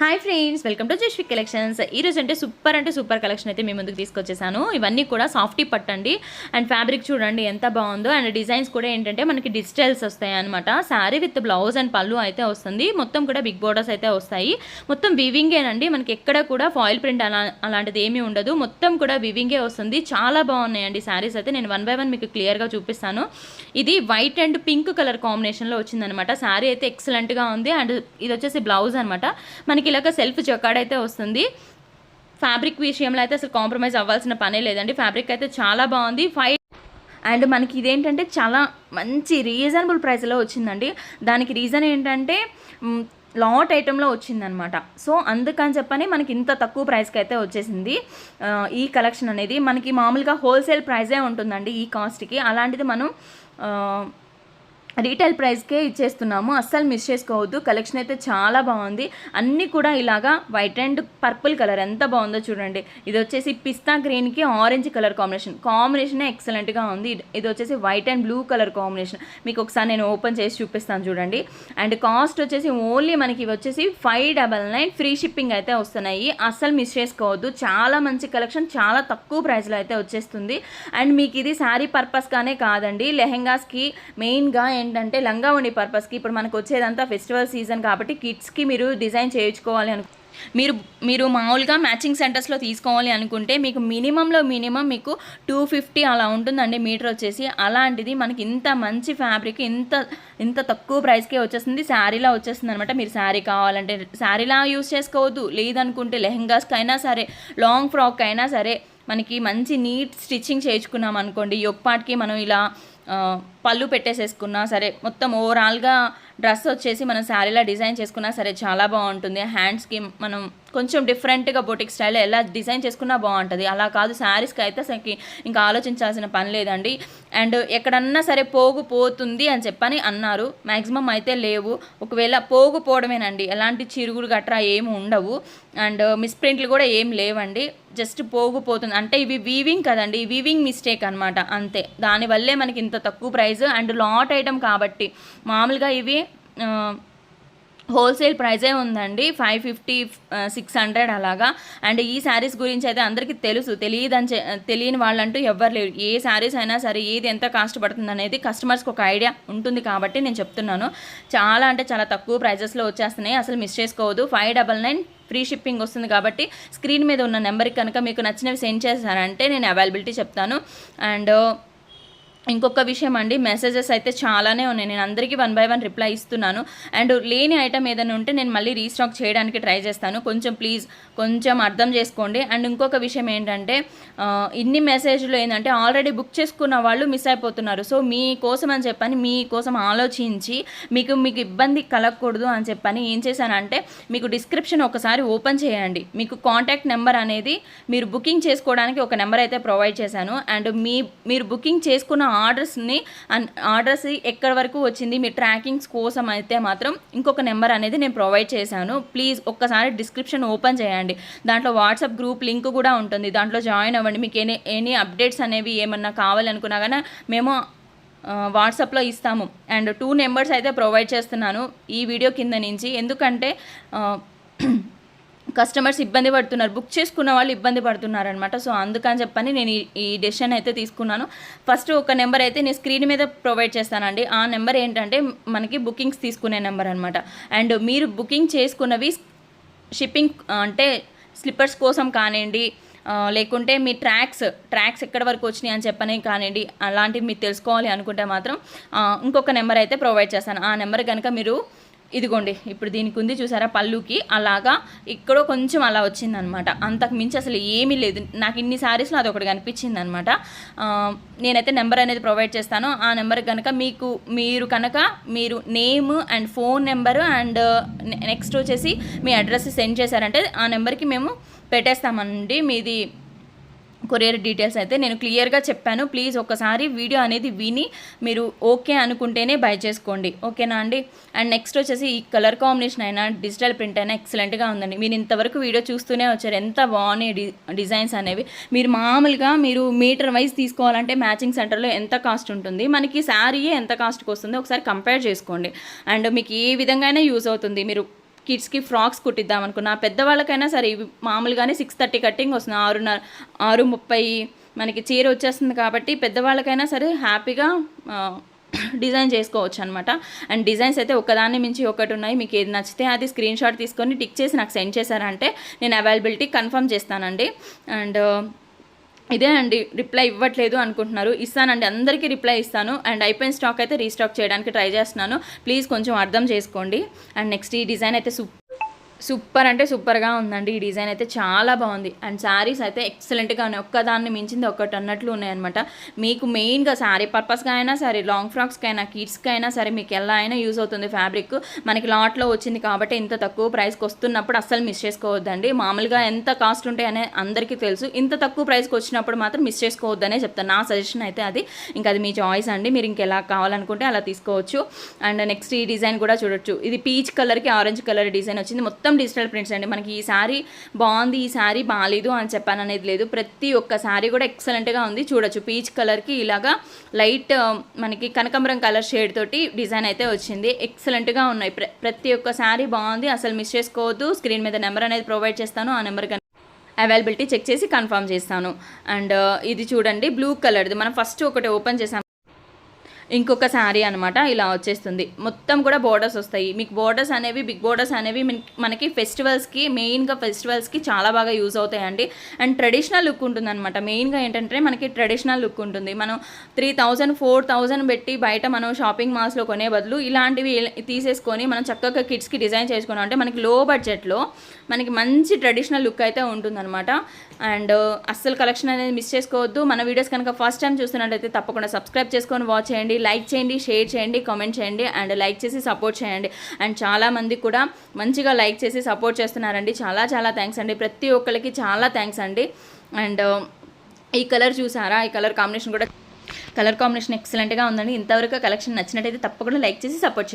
Hi friends welcome to Jasvik collections. ఈరోజు అంటే super అంటే సూపర్ కలెక్షన్ అయితే మీ ముందుకు తీసుకొచ్చేసాను. ఇవన్నీ కూడా సాఫ్టీ పట్టండి. అండ్ ఫ్యాబ్రిక్ చూడండి ఎంత బాగుందో. అండ్ డిజైన్స్ కూడా ఏంటంటే మనకి డిజిటల్స్ వస్తాయి అనమాట శారీ విత్ బ్లౌజ్ అండ్ పళ్ళు అయితే వస్తుంది. మొత్తం కూడా బిగ్ బోర్డర్స్ అయితే వస్తాయి. మొత్తం వివింగేనండి మనకి ఎక్కడ కూడా ఫాయిల్ ప్రింట్ అలా అలాంటిది ఏమీ ఉండదు. మొత్తం కూడా వివింగే వస్తుంది. చాలా బాగున్నాయండి శారీస్ అయితే. నేను వన్ బై వన్ మీకు క్లియర్గా చూపిస్తాను. ఇది వైట్ అండ్ పింక్ కలర్ కాంబినేషన్లో వచ్చిందనమాట శారీ అయితే ఎక్సలెంట్గా ఉంది. అండ్ ఇది వచ్చేసి బ్లౌజ్ అనమాట మనకి ఇలాగ సెల్ఫ్ జొకాడ్ అయితే వస్తుంది. ఫ్యాబ్రిక్ విషయంలో అయితే అసలు కాంప్రమైజ్ అవ్వాల్సిన పనే లేదండి. ఫ్యాబ్రిక్ అయితే చాలా బాగుంది. ఫైవ్ అండ్ మనకి ఇదేంటంటే చాలా మంచి రీజనబుల్ ప్రైస్లో వచ్చిందండి. దానికి రీజన్ ఏంటంటే లాట్ ఐటెంలో వచ్చిందనమాట. సో అందుకని చెప్పని మనకి ఇంత తక్కువ ప్రైస్కి అయితే వచ్చేసింది. ఈ కలెక్షన్ అనేది. మనకి మామూలుగా హోల్సేల్ ప్రైజే ఉంటుందండి ఈ కాస్ట్కి అలాంటిది మనం రీటైల్ ప్రైస్కే ఇచ్చేస్తున్నాము. అస్సలు మిస్ చేసుకోవద్దు. కలెక్షన్ అయితే చాలా బాగుంది. అన్నీ కూడా ఇలాగా వైట్ అండ్ పర్పుల్ కలర్. ఎంత బాగుందో చూడండి. ఇది వచ్చేసి పిస్తా గ్రీన్కి ఆరెంజ్ కలర్ కాంబినేషన్. కాంబినేషనే ఎక్సలెంట్గా ఉంది. ఇది- వచ్చేసి white and blue colour combination. మీకు ఒకసారి నేను ఓపెన్ చేసి చూపిస్తాను చూడండి. అండ్ కాస్ట్ వచ్చేసి ఓన్లీ మనకి వచ్చేసి five double nine free shipping అయితే వస్తున్నాయి. అస్సలు మిస్ చేసుకోవద్దు. చాలా మంచి కలెక్షన్. చాలా తక్కువ ప్రైస్లో అయితే వచ్చేస్తుంది. అండ్ మీకు ఇది శారీ పర్పస్గానే కాదండి. లెహెంగాస్కి మెయిన్గా ఏంటంటే లంగా ఉండి పర్పస్కి ఇప్పుడు మనకు వచ్చేదంతా ఫెస్టివల్ సీజన్ కాబట్టి కిడ్స్కి మీరు డిజైన్ చేయించుకోవాలి అను మీరు మీరు మామూలుగా మ్యాచింగ్ సెంటర్స్లో తీసుకోవాలి అనుకుంటే మీకు మినిమంలో మినిమం మీకు టూ ఫిఫ్టీ అలా ఉంటుందండి మీటర్ వచ్చేసి. అలాంటిది మనకి ఇంత మంచి ఫ్యాబ్రిక్ ఇంత ఇంత తక్కువ ప్రైస్కే వచ్చేస్తుంది. శారీలా వచ్చేస్తుంది అనమాట మీరు శారీ కావాలంటే శారీలా యూస్ చేసుకోవద్దు. లేదనుకుంటే లెహెంగాస్కి అయినా సరే లాంగ్ ఫ్రాక్ అయినా సరే మనకి మంచి నీట్ స్టిచ్చింగ్ చేయించుకున్నాం అనుకోండి ఈ ఒక్కపాటికి మనం ఇలా పళ్ళు పెట్టేసేసుకున్నా సరే మొత్తం ఓవరాల్గా డ్రెస్ వచ్చేసి మనం శారీలా డిజైన్ చేసుకున్నా సరే చాలా బాగుంటుంది. హ్యాండ్స్కి మనం కొంచెం డిఫరెంట్గా బొటిక్ స్టైల్ ఎలా డిజైన్ చేసుకున్నా బాగుంటుంది. అలా కాదు శారీస్కి అయితే అసలుకి ఇంకా ఆలోచించాల్సిన పని లేదండి. అండ్ ఎక్కడన్నా సరే పోగు పోతుంది అని చెప్పని అన్నారు. మ్యాక్సిమం అయితే లేవు. ఒకవేళ పోగు పోవడమేనండి. ఎలాంటి చిరుగులు గట్రా ఏమి ఉండవు. అండ్ మిస్ప్రింట్లు కూడా ఏం లేవండి. జస్ట్ పోగు పోతుంది. అంటే ఇవి వీవింగ్ కదండి. వీవింగ్ మిస్టేక్ అనమాట అంతే. దానివల్లే మనకి ఇంత తక్కువ ప్రైస్ అండ్ లాట్ ఐటమ్ కాబట్టి మామూలుగా ఇవి హోల్సేల్ ప్రైజే ఉందండి. ఫైవ్ ఫిఫ్టీ సిక్స్ హండ్రెడ్ అలాగా. అండ్ ఈ శారీస్ గురించి అయితే అందరికీ తెలుసు. తెలియదని చె- తెలియని వాళ్ళంటూ ఎవ్వరు లేరు. ఏ శారీస్ అయినా సరే ఏది ఎంత కాస్ట్ పడుతుంది అనేది కస్టమర్స్కి ఒక ఐడియా ఉంటుంది కాబట్టి నేను చెప్తున్నాను. చాలా అంటే చాలా తక్కువ ప్రైజెస్లో వచ్చేస్తున్నాయి. అసలు మిస్ చేసుకోవద్దు. Five double nine free shipping వస్తుంది కాబట్టి స్క్రీన్ మీద ఉన్న నెంబర్కి కనుక మీకు నచ్చినవి సెండ్ చేశారంటే నేను అవైలబిలిటీ చెప్తాను. అండ్ ఇంకొక విషయం అండి మెసేజెస్ అయితే చాలానే ఉన్నాయి. నేను అందరికీ వన్ బై వన్ రిప్లై ఇస్తున్నాను. అండ్ లేని ఐటమ్ ఏదైనా ఉంటే నేను మళ్ళీ రీస్టాక్ చేయడానికి ట్రై చేస్తాను. కొంచెం ప్లీజ్ కొంచెం అర్థం చేసుకోండి. అండ్ ఇంకొక విషయం ఏంటంటే ఇన్ని మెసేజ్లు ఏంటంటే ఆల్రెడీ బుక్ చేసుకున్న వాళ్ళు మిస్ అయిపోతున్నారు. సో మీ కోసం అని చెప్పని మీ కోసం ఆలోచించి మీకు మీకు ఇబ్బంది కలగకూడదు అని చెప్పని ఏం చేశానంటే మీకు డిస్క్రిప్షన్ ఒకసారి ఓపెన్ చేయండి. మీకు కాంటాక్ట్ నెంబర్ అనేది మీరు బుకింగ్ చేసుకోవడానికి ఒక నెంబర్ అయితే ప్రొవైడ్ చేశాను. అండ్ మీ మీరు బుకింగ్ చేసుకున్న ఆర్డర్స్ని ఆర్డర్స్ ఎక్కడి వరకు వచ్చింది మీ ట్రాకింగ్స్ కోసం అయితే మాత్రం ఇంకొక నెంబర్ అనేది నేను ప్రొవైడ్ చేశాను. ప్లీజ్ ఒక్కసారి డిస్క్రిప్షన్ ఓపెన్ చేయండి. దాంట్లో వాట్సాప్ గ్రూప్ లింక్ కూడా ఉంటుంది. దాంట్లో జాయిన్ అవ్వండి. మీకు ఎనీ ఎనీ అప్డేట్స్ అనేవి ఏమన్నా కావాలనుకున్నా కానీ మేము వాట్సాప్లో ఇస్తాము. అండ్ టూ నెంబర్స్ అయితే ప్రొవైడ్ చేస్తున్నాను ఈ వీడియో కింద నుంచి. ఎందుకంటే కస్టమర్స్ ఇబ్బంది పడుతున్నారు. బుక్ చేసుకున్న వాళ్ళు ఇబ్బంది పడుతున్నారు అనమాట సో అందుకని చెప్పని నేను ఈ- ఈ డెసిషన్ అయితే తీసుకున్నాను. ఫస్ట్ ఒక నెంబర్ అయితే నేను స్క్రీన్ మీద ప్రొవైడ్ చేస్తానండి. ఆ నెంబర్ ఏంటంటే మనకి బుకింగ్స్ తీసుకునే నెంబర్ అనమాట అండ్ మీరు బుకింగ్ చేసుకున్నవి షిప్పింగ్ అంటే స్లిప్పర్స్ కోసం కానివ్వండి లేకుంటే మీ ట్రాక్స్ ట్రాక్స్ ఎక్కడి వరకు వచ్చినాయి అని చెప్పని కానివ్వండి అలాంటివి మీరు తెలుసుకోవాలి అనుకుంటే మాత్రం ఇంకొక నెంబర్ అయితే ప్రొవైడ్ చేస్తాను. ఆ నెంబర్ కనుక మీరు ఇదిగోండి ఇప్పుడు దీనికి ఉంది చూసారా పళ్ళుకి. అలాగా ఇక్కడో కొంచెం అలా వచ్చిందనమాట. అంతకు మించి అసలు ఏమీ లేదు. నాకు ఇన్ని సారీస్లో అది ఒకటి కనిపించింది అనమాట నేనైతే నెంబర్ అనేది ప్రొవైడ్ చేస్తాను. ఆ నెంబర్ కనుక మీకు మీరు కనుక మీరు name and phone number and next వచ్చేసి మీ అడ్రస్ సెండ్ చేశారంటే ఆ నెంబర్కి మేము పెట్టేస్తామండి. మీది కొరియర్ డీటెయిల్స్ అయితే నేను క్లియర్గా చెప్పాను. ప్లీజ్ ఒకసారి వీడియో అనేది విని మీరు ఓకే అనుకుంటేనే బై చేసుకోండి. ఓకేనా అండి? అండ్ నెక్స్ట్ వచ్చేసి ఈ కలర్ కాంబినేషన్ అయినా డిజిటల్ ప్రింట్ అయినా ఎక్సలెంట్గా ఉందండి. మీరు ఇంతవరకు వీడియో చూస్తూనే వచ్చారు. ఎంత బాగున్నాయి డి డిజైన్స్ అనేవి. మీరు మామూలుగా మీరు మీటర్ వైజ్ తీసుకోవాలంటే మ్యాచింగ్ సెంటర్లో ఎంత కాస్ట్ ఉంటుంది? మనకి శారీయే ఎంత కాస్ట్కి వస్తుందో ఒకసారి కంపేర్ చేసుకోండి. అండ్ మీకు ఏ విధంగా అయినా యూజ్ అవుతుంది. మీరు కిడ్స్కి ఫ్రాక్స్ కుట్టిద్దాం అనుకున్నా. పెద్దవాళ్ళకైనా సరే ఇవి మామూలుగానే సిక్స్ థర్టీ కట్టింగ్ వస్తుంది. ఆరున్నర ఆరు ముప్పై మనకి చీర వచ్చేస్తుంది కాబట్టి పెద్దవాళ్ళకైనా సరే హ్యాపీగా డిజైన్ చేసుకోవచ్చు అనమాట అండ్ డిజైన్స్ అయితే ఒకదాన్ని మించి ఒకటి ఉన్నాయి. మీకు ఏది నచ్చితే అది స్క్రీన్ షాట్ తీసుకొని టిక్ చేసి నాకు సెండ్ చేశారంటే నేను అవైలబిలిటీ కన్ఫర్మ్ చేస్తానండి. అండ్ ఇదే అండి రిప్లై ఇవ్వట్లేదు అనుకుంటున్నారు. ఇస్తానండి అందరికీ రిప్లై ఇస్తాను. అండ్ అయిపోయిన స్టాక్ అయితే రీస్టాక్ చేయడానికి ట్రై చేస్తున్నాను. ప్లీజ్ కొంచెం అర్థం చేసుకోండి. అండ్ నెక్స్ట్ ఈ డిజైన్ అయితే సూప్ సూపర్ అంటే సూపర్గా ఉందండి. ఈ డిజైన్ అయితే చాలా బాగుంది. అండ్ శారీస్ అయితే ఎక్సలెంట్గా ఉన్నాయి. ఒక్కదాన్ని మించింది ఒకటి అన్నట్లు ఉన్నాయన్నమాట. మీకు మెయిన్గా శారీ పర్పస్గా అయినా సరే లాంగ్ ఫ్రాక్స్కి అయినా కిడ్స్కి అయినా సరే మీకు ఎలా అయినా యూజ్ అవుతుంది ఫ్యాబ్రిక్. మనకి లాట్లో వచ్చింది కాబట్టి ఇంత తక్కువ ప్రైస్కి వస్తున్నప్పుడు అస్సలు మిస్ చేసుకోవద్దండి. మామూలుగా ఎంత కాస్ట్ ఉంటాయనే అందరికీ తెలుసు. ఇంత తక్కువ ప్రైస్కి వచ్చినప్పుడు మాత్రం మిస్ చేసుకోవద్దనే చెప్తాను. నా సజెషన్ అయితే అది. ఇంకా అది మీ చాయిస్ అండి. మీరు ఇంకెలా కావాలనుకుంటే అలా తీసుకోవచ్చు. అండ్ నెక్స్ట్ ఈ డిజైన్ కూడా చూడొచ్చు. ఇది పీచ్ కలర్కి ఆరెంజ్ కలర్ డిజైన్ వచ్చింది. మొత్తం డిజిటల్ ప్రింట్స్ అండి. మనకి ఈ శారీ బాగుంది ఈ శారీ బాగాలేదు అని చెప్పాను అనేది లేదు. ప్రతి ఒక్క శారీ కూడా ఎక్సలెంట్గా ఉంది. చూడొచ్చు. పీచ్ కలర్కి ఇలాగా లైట్ మనకి కనకంబరం కలర్ షేడ్ తోటి డిజైన్ అయితే వచ్చింది. ఎక్సలెంట్గా ఉన్నాయి. ప్ర ప్రతి ఒక్క శారీ బాగుంది. అసలు మిస్ చేసుకోవద్దు. స్క్రీన్ మీద నెంబర్ అనేది ప్రొవైడ్ చేస్తాను. ఆ నెంబర్ అవైలబిలిటీ చెక్ చేసి కన్ఫర్మ్ చేస్తాను. అండ్ ఇది చూడండి. బ్లూ కలర్ది. మనం ఫస్ట్ ఒకటి ఓపెన్ చేసాం ఇంకొక శారీ అనమాట ఇలా వచ్చేస్తుంది. మొత్తం కూడా బోర్డర్స్ వస్తాయి. మీకు బోర్డర్స్ అనేవి బిగ్ బోర్డర్స్ అనేవి మనకి ఫెస్టివల్స్కి మెయిన్గా ఫెస్టివల్స్కి చాలా బాగా యూజ్ అవుతాయండి. అండ్ ట్రెడిషనల్ లుక్ ఉంటుంది అనమాట మెయిన్గా ఏంటంటే మనకి ట్రెడిషనల్ లుక్ ఉంటుంది. మనం త్రీ థౌజండ్ ఫోర్ థౌజండ్ పెట్టి బయట మనం షాపింగ్ మాల్స్లో కొనే బదులు ఇలాంటివి తీసేసుకొని మనం చక్కగా కిడ్స్కి డిజైన్ చేసుకున్నాం అంటే మనకి లో బడ్జెట్లో మనకి మంచి ట్రెడిషనల్ లుక్ అయితే ఉంటుందన్నమాట. అండ్ అస్సలు కలెక్షన్ అనేది మిస్ చేసుకోవద్దు. మన వీడియోస్ కనుక ఫస్ట్ టైం చూస్తున్నట్టయితే తప్పకుండా సబ్స్క్రైబ్ చేసుకొని వాచ్ చేయండి. లైక్ చేయండి షేర్ చేయండి కామెంట్ చేయండి అండ్ లైక్ చేసి సపోర్ట్ చేయండి. అండ్ చాలా మంది కూడా మంచిగా లైక్ చేసి సపోర్ట్ చేస్తున్నారండి. చాలా చాలా థ్యాంక్స్ అండి. ప్రతి ఒక్కరికి చాలా థ్యాంక్స్ అండి. అండ్ ఈ కలర్ చూసారా? ఈ కలర్ కాంబినేషన్ కూడా కలర్ కాంబినేషన్ ఎక్సలెంట్గా ఉందండి. ఇంతవరకు కలెక్షన్ నచ్చినట్టయితే తప్పకుండా లైక్ చేసి సపోర్ట్ చేయండి.